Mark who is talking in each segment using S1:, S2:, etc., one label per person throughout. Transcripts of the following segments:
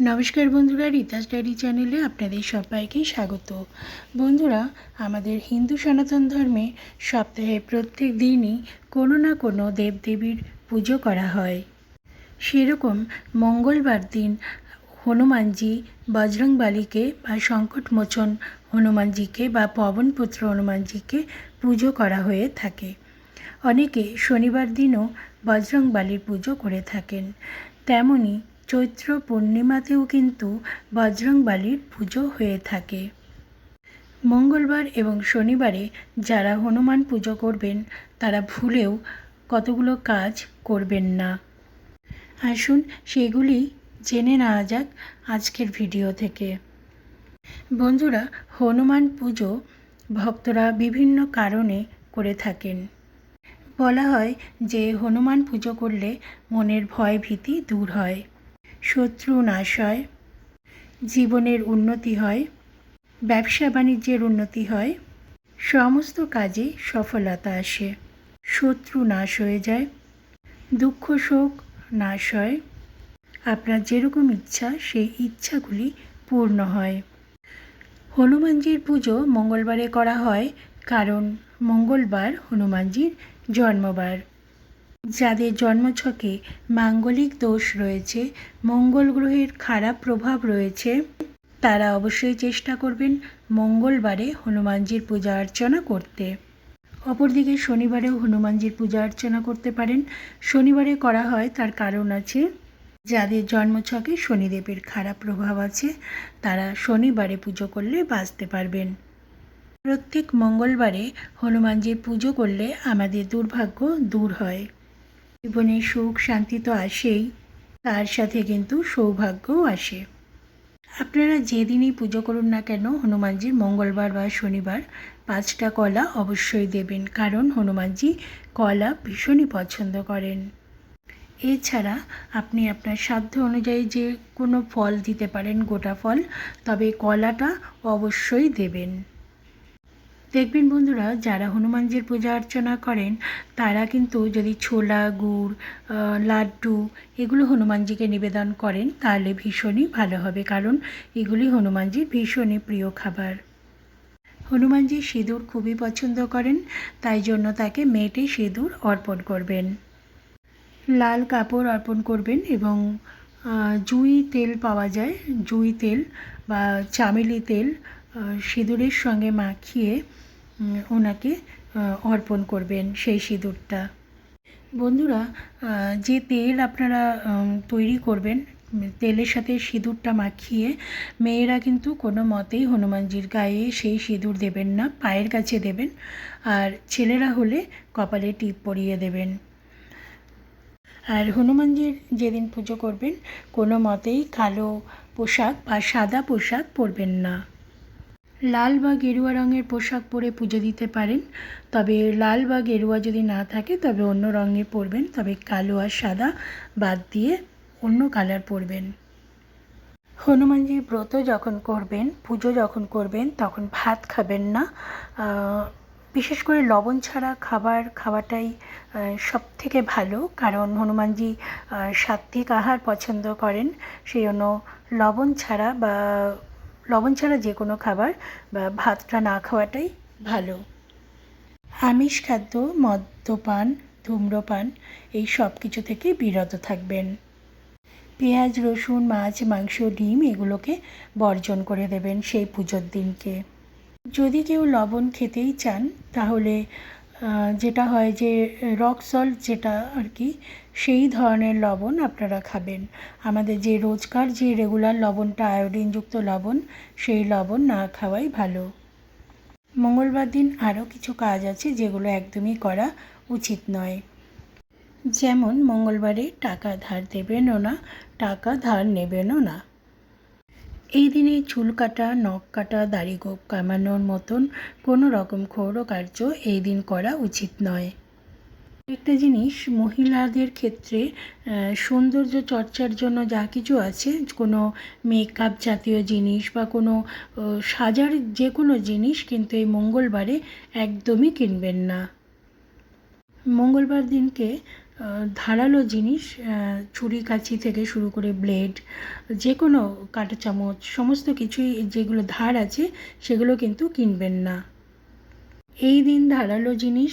S1: নমস্কার বন্ধুরা, রিতাস ডায়েরি চ্যানেলে আপনাদের সবাইকে স্বাগত। বন্ধুরা, আমাদের হিন্দু সনাতন ধর্মে সপ্তাহে প্রত্যেক দিনই কোনো না কোনো দেবদেবীর পুজো করা হয়। সেরকম মঙ্গলবার দিন হনুমানজি বজরংবালিকে বা সংকটমোচন হনুমানজিকে বা পবনপুত্র হনুমানজিকে পুজো করা হয়ে থাকে। অনেকে শনিবার দিনও বজরংবালির পুজো করে থাকেন। তেমনি চৈত্র পূর্ণিমাতেও কিন্তু বজরংবালির পুজো হয়ে থাকে। মঙ্গলবার এবং শনিবারে যারা হনুমান পুজো করবেন, তারা ভুলেও কতগুলো কাজ করবেন না। আসুন সেগুলি জেনে নেওয়া যাক আজকের ভিডিও থেকে। বন্ধুরা, হনুমান পুজো ভক্তরা বিভিন্ন কারণে করে থাকেন। বলা হয় যে, হনুমান পুজো করলে মনের ভয় ভীতি দূর হয়। শত্রু নাশ হয়, জীবনের উন্নতি হয়, ব্যবসা বাণিজ্যের উন্নতি হয়, সমস্ত কাজে সফলতা আসে। শত্রু নাশ হয়ে যায়, দুঃখ শোক নাশ হয়। আপনার যেরকম ইচ্ছা, সেই ইচ্ছাগুলি পূর্ণ হয়। হনুমানজির পুজো মঙ্গলবারে করা হয়, কারণ মঙ্গলবার হনুমানজির জন্মবার। যাদের জন্মছকে মাঙ্গলিক দোষ রয়েছে, মঙ্গল গ্রহের খারাপ প্রভাব রয়েছে, তারা অবশ্যই চেষ্টা করবেন মঙ্গলবারে হনুমানজির পূজা অর্চনা করতে। অপরদিকে শনিবারেও হনুমানজির পূজা অর্চনা করতে পারেন। শনিবারে করা হয়, তার কারণ আছে, যাদের জন্মছকে শনিদেবের খারাপ প্রভাব আছে, তারা শনিবারে পুজো করলে বাঁচতে পারবেন। প্রত্যেক মঙ্গলবারে হনুমানজির পুজো করলে আমাদের দুর্ভাগ্য দূর হয়। জীবনে সুখ, শান্তি তো আসেই, তার সাথে কিন্তু সৌভাগ্যও আসে। আপনারা যেদিনই পুজো করুন না কেন, হনুমানজির মঙ্গলবার বা শনিবার পাঁচটা কলা অবশ্যই দেবেন, কারণ হনুমানজি কলা ভীষণই পছন্দ করেন। এছাড়া আপনি আপনার সাধ্য অনুযায়ী যে কোনো ফল দিতে পারেন, গোটা ফল, তবে কলাটা অবশ্যই দেবেন। দেখবেন বন্ধুরা, যারা হনুমানজির পূজা অর্চনা করেন, তারা কিন্তু যদি ছোলা, গুড় লাড্ডু এগুলো হনুমানজিকে নিবেদন করেন, তাহলে ভীষণই ভালো হবে, কারণ এগুলি হনুমানজির ভীষণই প্রিয় খাবার। হনুমানজি সিঁদুর খুবই পছন্দ করেন, তাই জন্য তাকে মেটে সিঁদুর অর্পণ করবেন। লাল কাপড় অর্পণ করবেন এবং জুই তেল পাওয়া যায়, জুই তেল বা চামেলি তেল সিঁদুরের সঙ্গে মাখিয়ে ওনাকে অর্পণ করবেন সেই সিঁদুরটা। বন্ধুরা যে তেল আপনারা তৈরি করবেন, তেলের সাথে সিঁদুরটা মাখিয়ে, মেয়েরা কিন্তু কোনো মতেই হনুমানজির গায়ে সেই সিঁদুর দেবেন না, পায়ের কাছে দেবেন, আর ছেলেরা হলে কপালে টিপ পরিয়ে দেবেন। আর হনুমানজির যেদিন পুজো করবেন, কোনো মতেই কালো পোশাক বা সাদা পোশাক পরবেন না। লাল বা গেরুয়া রঙের পোশাক পরে পুজো দিতে পারেন। তবে লাল বা গেরুয়া যদি না থাকে, তবে অন্য রঙে পরবেন। তবে কালো আর সাদা বাদ দিয়ে অন্য কালার পরবেন। হনুমানজির ব্রত যখন করবেন, পুজো যখন করবেন, তখন ভাত খাবেন না। বিশেষ করে লবণ ছাড়া খাবার খাওয়াটাই সব থেকে ভালো। কারণ হনুমানজি সাত্বিক আহার পছন্দ করেন। সেই জন্য লবণ ছাড়া বা লবণ ছাড়া যে কোনো খাবার বা ভাতটা না খাওয়াটাই ভালো। আমিষ খাদ্য, মদ্যপান, ধূম্রপান, এই সব কিছু থেকে বিরত থাকবেন। পেঁয়াজ, রসুন, মাছ, মাংস, ডিম এগুলোকে বর্জন করে দেবেন সেই পুজোর দিনকে। যদি কেউ লবণ খেতেই চান, তাহলে যেটা হয় যে রক সল্ট যেটা আর কি, সেই ধরনের লবণ আপনারা খাবেন। আমাদের যে রোজকার যে রেগুলার লবণটা আয়োডিনযুক্ত লবণ, সেই লবণ না খাওয়াই ভালো। মঙ্গলবার দিন আরও কিছু কাজ আছে যেগুলো একদমই করা উচিত নয়। যেমন মঙ্গলবারে টাকা ধার দেবেনও না, টাকা ধার নেবেনও না। এই দিনে চুল কাটা, নখ কাটা, দাড়ি গোপ কামানোর মতন কোনো রকম কার্য এই দিন করা উচিত নয়। একটা জিনিস মহিলাদের ক্ষেত্রে সৌন্দর্য চর্চার জন্য যা কিছু আছে, কোনো মেকআপ জাতীয় জিনিস বা কোনো সাজার যে কোনো জিনিস কিন্তু এই মঙ্গলবারে একদমই কিনবেন না। মঙ্গলবার দিনকে ধারালো জিনিস ছুরি কাঁচি থেকে শুরু করে ব্লেড যে কোনো কাঁটা চামচ, সমস্ত কিছুই যেগুলো ধার আছে, সেগুলো কিন্তু কিনবেন না। এই দিন ধারালো জিনিস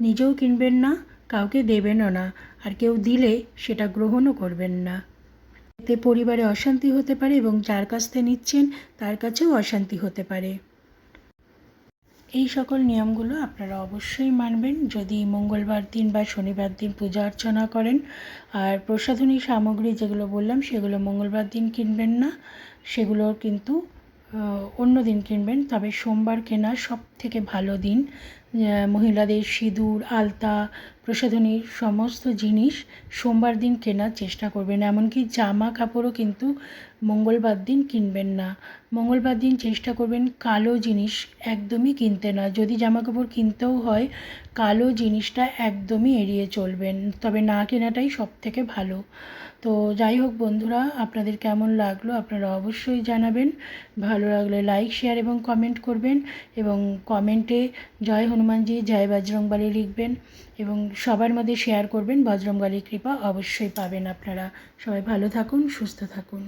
S1: নিজেও কিনবেন না, কাউকে দেবেনও না, আর কেউ দিলে সেটা গ্রহণও করবেন না। এতে পরিবারে অশান্তি হতে পারে এবং যার কাছ থেকে নিচ্ছেন, তার কাছেও অশান্তি হতে পারে। এই সকল নিয়মগুলো আপনারা অবশ্যই মানবেন। যদি মঙ্গলবার দিন বা শনিবার দিন পূজা অর্চনা করেন, আর প্রসাধনী সামগ্রী যেগুলো বললাম, সেগুলো মঙ্গলবার দিন কিনবেন না, সেগুলো কিন্তু অন্য দিন কিনবেন। তবে সোমবার কেনা সব থেকে ভালো দিন। মহিলাদের সিঁদুর, আলতা প্রসাধনীর সমস্ত জিনিস সোমবার দিন কেনার চেষ্টা করবেন। এমনকি জামা কাপড়ও কিন্তু মঙ্গলবার দিন কিনবেন না। মঙ্গলবার দিন চেষ্টা করবেন কালো জিনিস একদমই কিনতে না। যদি জামা কাপড় কিনতেও হয়, কালো জিনিসটা একদমই এড়িয়ে চলবেন। তবে না কেনাটাই সব থেকে ভালো। তো যাই হোক বন্ধুরা, আপনাদের কেমন লাগল আপনারা অবশ্যই জানাবেন। ভালো লাগলে লাইক, শেয়ার এবং কমেন্ট করবেন এবং কমেন্টে জয় হনুমানজি, জয় বজরংবলী লিখবেন এবং সবার মধ্যে শেয়ার করবেন। বজরংবলীর কৃপা অবশ্যই পাবেন আপনারা। সবাই ভালো থাকুন, সুস্থ থাকুন।